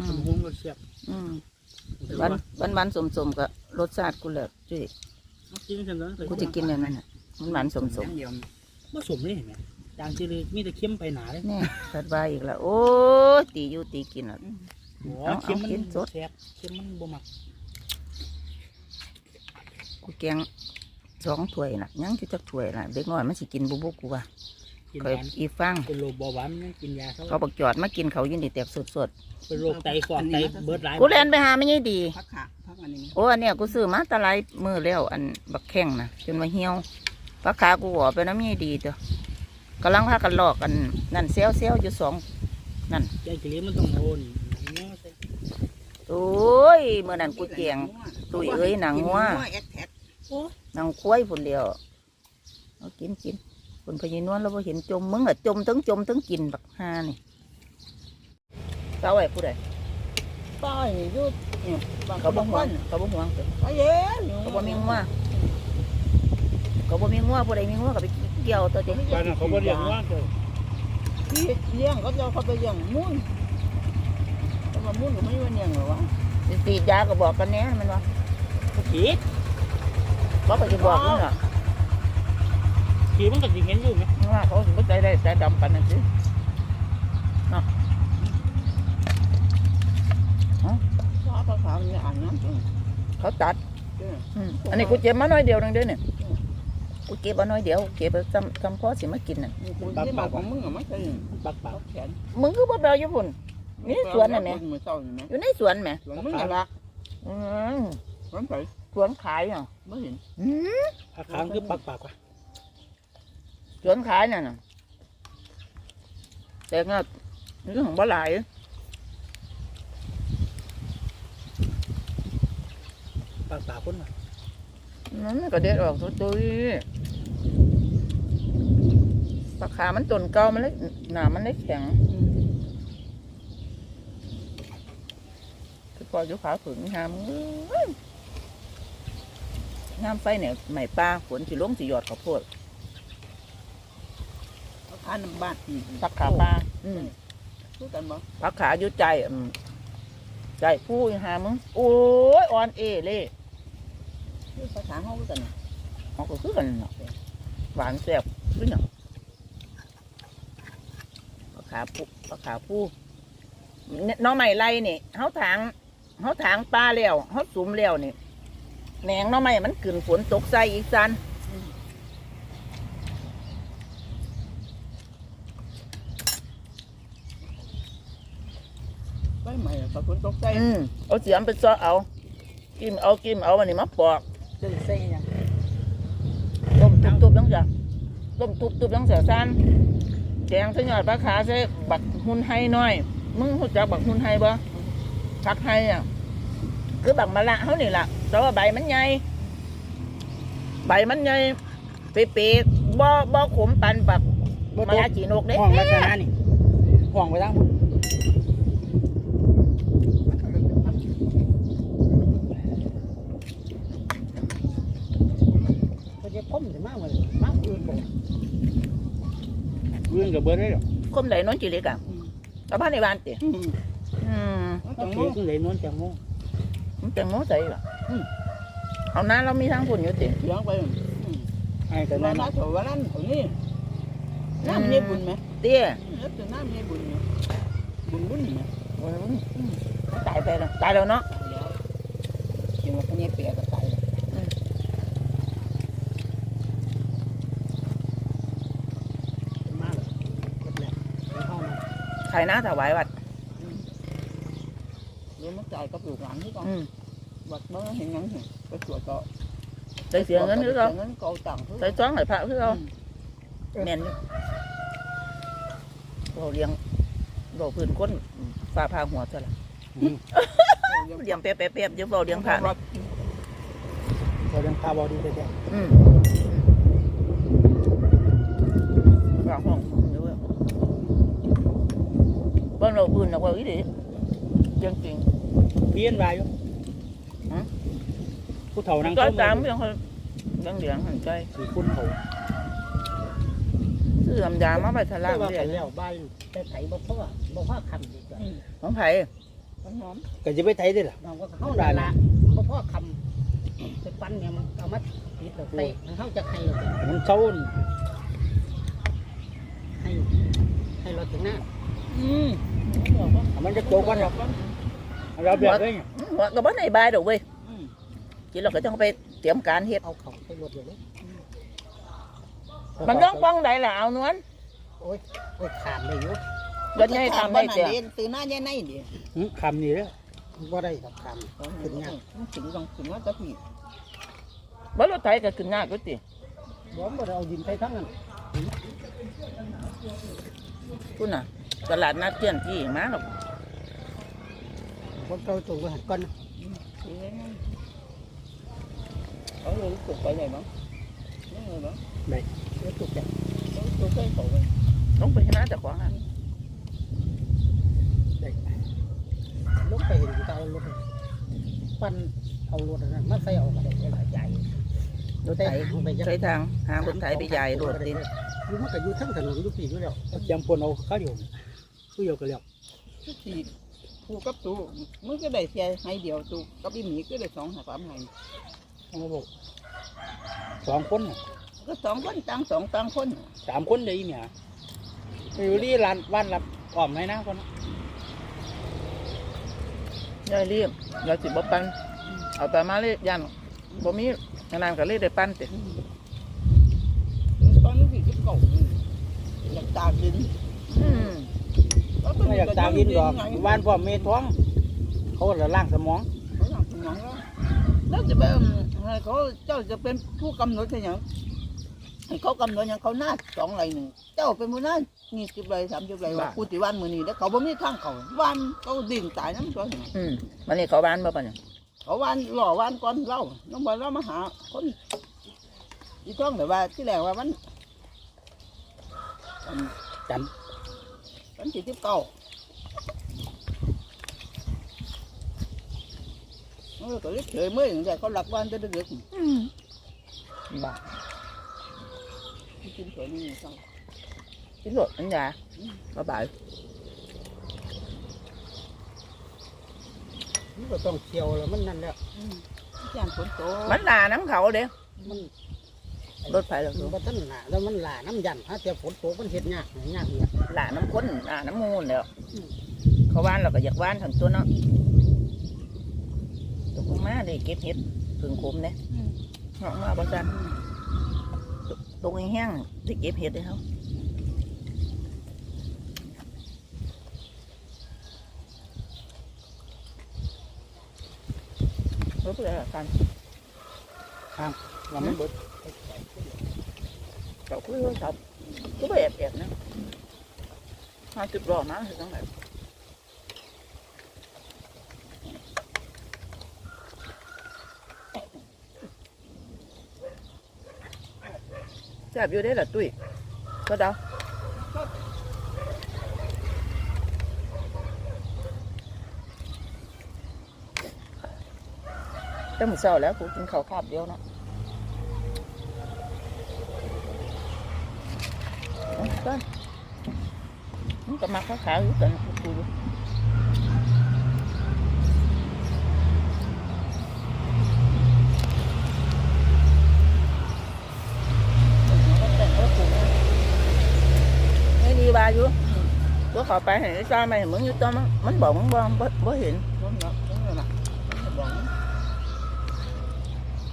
อืตำมบักหุงก็เสียบอืมแต่วันว่าวันวันสมสมๆกับรสชาติกูเลยจุ้ยมากินกันเถอะกูจะกินแบบนั้นน่ะมันหวานสมสมเดียวมาสมนี่เห็นไหมจางจีเลยมีแต่เค็มไปหนาเลยๆแน่สัดว่าอีกแล้วโอ้ยตีอยู่ตีกินอะ โอ้เอาเค็มมันเอากินสด แซ่บเค็มมันบ่มักกูแกงสองถ้วยน่ะยังอยู่จักถ้วยน่ะเด็กน้อยมันสิกินบุบุกูว่ากินเคยหวานอีฟังเป็นโรคเบาหวานมันยังกินยาเขาเขาบอกจอดมากินเขายินดีแตกสด เป็นโรคไตฟอกไตเบิดหลายๆกูเล่นไปหาไม่ใช่ดี พักขาพักอันนี้โอ้อันเนี้ยกูซื้อมาแตะไลมือแล้วอันบักแข้งนะจนมาเหี่ยวปลาขากูหัวไปน้ำยี่ดีตัวกำลังพากันลอกกันนั่นเซลเซลอยู่สองใจกิเลสมันต้องโอนเนาะใส่โอ้ยเมื่อนั้นกูเจียง ตุ้ยเอ้ยหนังงัว แอดแท็กนางคุ้ยผุนเดียวเอากินกินผุนพญานวลเราบ่เห็นจมมึงอะจมทั้งจมทั้งกินบักฮานี่ เจ้าไอ้ผู้ใดป้ายยุดเนี่ยบางเขาเขาบ่บางห่วคงนเขาบ่ห่วงเด้อไปเย็นเขาบ่มีงัวเขาบ่มีงัวผู้ใดมีงัวก็ไปเกี่ยวตัวเด็บ้านนนเขาบ่เลี้ยงว่าเด้อที่เลี้ยงก็จะเขาไปเลี้ยงมุ่นแต่ว่ามุ่นก็ไม่ว่าเลี้ยงหรอวะสีดยาก็บอกกันแหน่มันว่าขีดบอกก็จะบอกมึงเหรอขีดมันก็สิเห็นอยู่ไหมว่าเขาถึงใจได้ใจดำปันนั่นสิ ฟ้าภาษาเนี่ยอ่านน้ำจังเขาตัดเอออืมอันนี้กูเจ็บมาหน่อยเดียวนึงเด้อเนี่ยกูเก็บมาหน่อยเดียวเก็บไปจำจำพ่อสิมากินน่ะคุณที่มาของมึงอะไม่ใช่ปักปากแขนมึงคือบ่เบาอยู่พุ่นอยู่ในสวนน่ะแหม่ มือเศร้าอยู่ไหมอยู่ในสวนแหม่สวนมึงอะละอืมสวนไปสวนขายอะไม่เห็นอืมอาคางคือปักปากว่ะสวนขายน่ะน่ะแต่ก็เรื่องของบ่หลาย ปากปากคนว่ะมันก็เด็ดออกตัวตุยปลาขามันต้นเก่ามันเลยหนามันเลยแข็งคือพออยู่ขาฝืนงามเอ้ยงามไฟเนี่ยใหม่ปลาฝนสิลงสิหยอดข้าวโพดทานน้ำบ้านผักขาปลาอืมพูดกันบ่ผักขาอยู่ใจอืมใจผู้อีหามึง โอ้ยอ่อนเอเล่ ภาษาเขาพูดกันเขาก็คือกันเนาะหวานแซ่บคือเนาะผักขาผู้ผักขาผู้เนี่ยน้องใหม่ไรนี่เขาถางเขาถางปลาแล้วเขาสุมแล้วนี่แหนงน้องใหม่มันขึ้นฝนตกใส่อีกซันไปใหม่ตะคนตกใจอืมเอาเสียมไปซอเอา กิมเอากิมเอาอันนี้มาปอก จะใส่ยังต้มทุบๆต้องจ้ะต้มทุบๆต้องเสียซันแกงใส่หยอดปลาขาใส่บักหุ่นไห้น้อย มึงรู้จักบักหุ่นไห้บ่ผักไห้อะ คือบักมะละเขานี่ล่ะแต่ว่าใบมันใหญ่ใบมันใหญ่เป๊ะๆบ่บ่ขมปันบักมะละจีนกเด้ห้องลักษณะนี่ห้องไปทางพุ่น ก็จะพ้มถึงมากเลยมากอื่นบ่ เรื่องกับเบิดได้หรอคมไหลน้นจีเล็กอะเอาบ้านในบ้านติอืมโอเคคือเลยนวลจังโมมันจังโมใส่ล่ะอืมเอาน้าเรามีทางฝุ่นอยู่ติเลี้ยงไปไอ้แต่แต่นั่นั่นนนะถือว่านั่นเอานี่น้ำเนี่ยบุญไหมเตี้ยเออแต่น้ำเนี่ยบุญไหมบุญบุญไหมโอ้ยตายไปแล้วตายแล้วเนาะ เดี๋ยวกินว่าพวกนี้เปียกก็ตายเลย มากกดแหลกไปเข้ามา ใครนะถวายวัดเดี๋ยวมันจ่ายก็ปลูกหลังที่ก่อนอืมวัดเมื่อเห็นยังถึงไปตรวจก็ได้เสียเงินคือเราเงินเก่าตังค์คือใส่จ้องให้พระคือเราแม่นอยู่เราเลี้ยงเราพื้นคนฝ่าพาหัวซะละอืมเลี้ยงแป๊บๆๆอยู่เราเลี้ยงพระรถเรายังตาบอดีแต่แต่อืมฝากห้องเดี๋ยวเว้ย บ้านเราพื้นนะว่าอีดิจริงจริงเพี้ยนวาอยู่ฮะผู้เฒ่านั่งก็เข้าตามมายังคนยังเหลืองหันใจคือคุณเขาซื้อลำยามาไปทะแต่ล่างว่าเรื่ไปอยแล้วบ้านแต่ไถบ่พ่อบ่พ่อคำดีกว่าของไผ่ต้นหอมก็จะไปไทยได้ล่ะเราก็เข้าได้ละเพราะพ่อคำไปปั้นเนี่ยมันเอามาติดเราเตะมันเข้าจะให้เรามันเศร้าให้ให้เราถึงหน้าอืม มันจะโตกันหรอกเราแบบนี้หัวก็บ่ในบายดอกเว้ยกินเราก็ต้องไปเตรียมการเฮ็ดเอาเขาไปรถอยู่เลยมันต้องป้องใดล่ะเอานวลโอ้ยโอ้ยขามเลยอยู่รถใหญ่ทำได้เจ้เรียนตื่นหน้าใหญ่ในดิคำนี้แล้วว่าได้ครับขามถึงยังถึงต้องถึงว่าจะผิดบ่รถไถก็ขึ้นยากอยู่ติบ่บ่ได้เอาดินไปทั้งนั้นคุณน่ะ ตลาดนัดเตี้ยนที่มาหรอกคนเก่าตรงไปหันก้อนเขาเลยถูกไปไหนบ้างนี่ไงบ้างแล้วตุกแต่ถูกไปเขาไปต้องไปชนะเจ้าของอะลงไปเห็นเก่ารถปั้นเอารถนั้นมาใส่เอากระเด็นหลายใหญ่รถไถไปยัใช้ทางหารถไถไปใหญ่รถดินอยู่มันก็อยู่ทั้งถนนอยู่ปีอยู่แล้วเจียมปนเอาข้าวเดียว ผู้เดียวก็แล้วที่ผูกับตูมึงก็ได้เสียให้เดียวตูกับอีหมีก็ได้สองสามให้มาบอกสองคนก็สองคนต่างสองต่างคนสามคนเดียวเนี่ยอยู่ที่ร้านบ้านรับอ้อมไหนนะคนยายเรียบยายสิบ่ปันเอาแต่มาเลยยันบ่มีนานๆก็เลยได้ปั้นติตอนนี้ที่เก่าอยากตากดินอืม ไม่อยากตามยินดอกบ้านพ่อเมท้องเขาละล่างสมองเขาหลังสมองแล้วแล้วจะเป็นให้เขาเจ้าจะเป็นผู้กำหนดอย่างให้เขากำหนดอย่างเขาหน้าสองไรหนึ่งเจ้าเป็นผู้หน้านี่สิบไรสามสิบไรว่าผู้ที่วันมือนี้แล้วเขาบ่มีทางเขาวันเขาดิ่งตายน้ำตัวหนึ่งอืมวันนี้เขาบ้านบ่ปะเนี่ยเขาวันหล่อวันก่อนเล่าน้องบอลเรามาหาคนอีท้องแบบว่าที่แรกว่ามันจัน มันสี่สิบเก้าเออก็เลยเฉยเมื่อยอย่างเดียวเขาหลักวันจะ รถอันยาบ่บายมันก็ต้องเที่ยวแล้วมันนั่นแล้วย่านฝนตกมันด่าน้ำเขาเด้มันรถไฟแล้วมันบ่ทันหนาแล้วมันหลาน้ำยันฮะแต่ฝนตกมันเฮ็ดยากยากเนี่ยหลาน้ำข้นด่าน้ำมูลแล้วเขาว่านเราก็อยากว่านทั้งตัวเนาะตกลงมาได้เก็บเห็ดผึ่งคมเนี่ยเหาะมาบ่จันตรงแห้งๆได้เก็บเห็ดเลยเขารถเลยกันว่ามันเบิด cậu cứ thật cứ bị ẹp ẹp เราคุยโทรศัพท์ก็ไปแอบแอบนะห้าสิบรอบนะถึงตั้งแต่แซ่บอยู่ได้หรอตุ้ยก็ได้แต่หมูเศร้าแล้วกูกินข้าวคาบเดียวเนาะ อยู่ตัวมันมันบอกมึงบ้างบ่บ่เห็นร้อนแล้วร้อนแล้วนะบอกนะ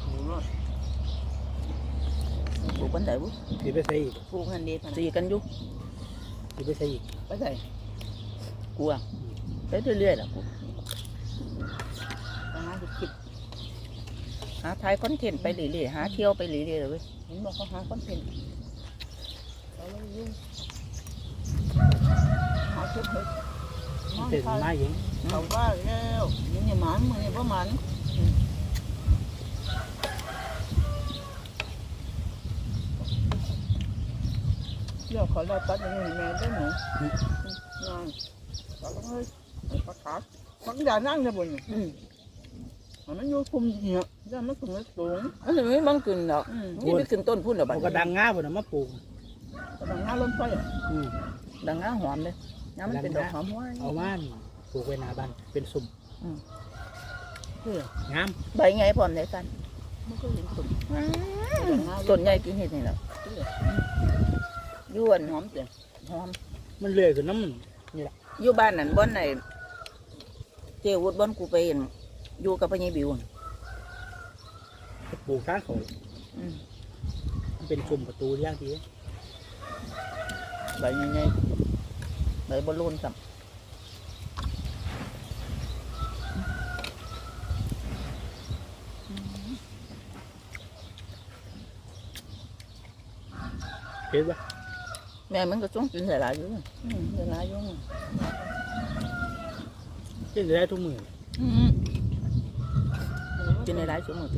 โอ้โห ปลู กบันไดบุสิไปใส่อีกปลูกเงินดีนะสีกันอยู่สิไปใส่อีกไปใส่กูอะไปเรื่อยๆล่ะกูไปหาคิดหาทายคอนเทนต์ไปเรื่อยๆหาเที่ยวไปเรื่อยๆเลยเว้ยเห็นบอกเขาหาคอนเทนต์เอาเลยยุ่งหาชุดเห็ดเป็นไม้หญิงเขาว่าแล้วนี่นี่หมันมือนี่ประมัน เดี๋ยวขอเราตัดอย่างนี้แม่ได้หนูนั่งตัดเลยปลาขามันอย่านั่งจะบ่นอืมมันอยู่คุมเนี่ยย่ามันสูงสูงอันนี้ไม่บังกินดอกอืมนี่ไปขึ้นต้นพุ่นหรอบัเอาดกระดังงาพุ่นน่ะมาปลูกกำลังงาล้มไฟอะอืมดังงาหอมเลยน้ำมันเป็นดอกหอมห้วยเอามาปลูกไว้หน้าบ้านเป็นสุ่มเพื่องามใบไงพร้อมได้กันมันก็เห็นตุ่มต้นใหญ่กินเห็ดนี่แหละอ ยวนหอมเจ้ะหอมมันเลื่อยขึ้นน้ำมันอยู่บ้านนั่นบ่อนไหนเจวุฒบ่อนกูไปเห็นอยู่กับพญบิวน่ะปลูกข้างเขาอืมมันเป็นสุ่มประตูย่างทีใบใหญ่ๆใบบอลลูนสัมเห็นปะ แม่มันก็ต้องกินหลายๆอยู่นะอืมหลายๆอยู่นะกินได้ทุกมื้ออืมกินหลายๆชั่วโมง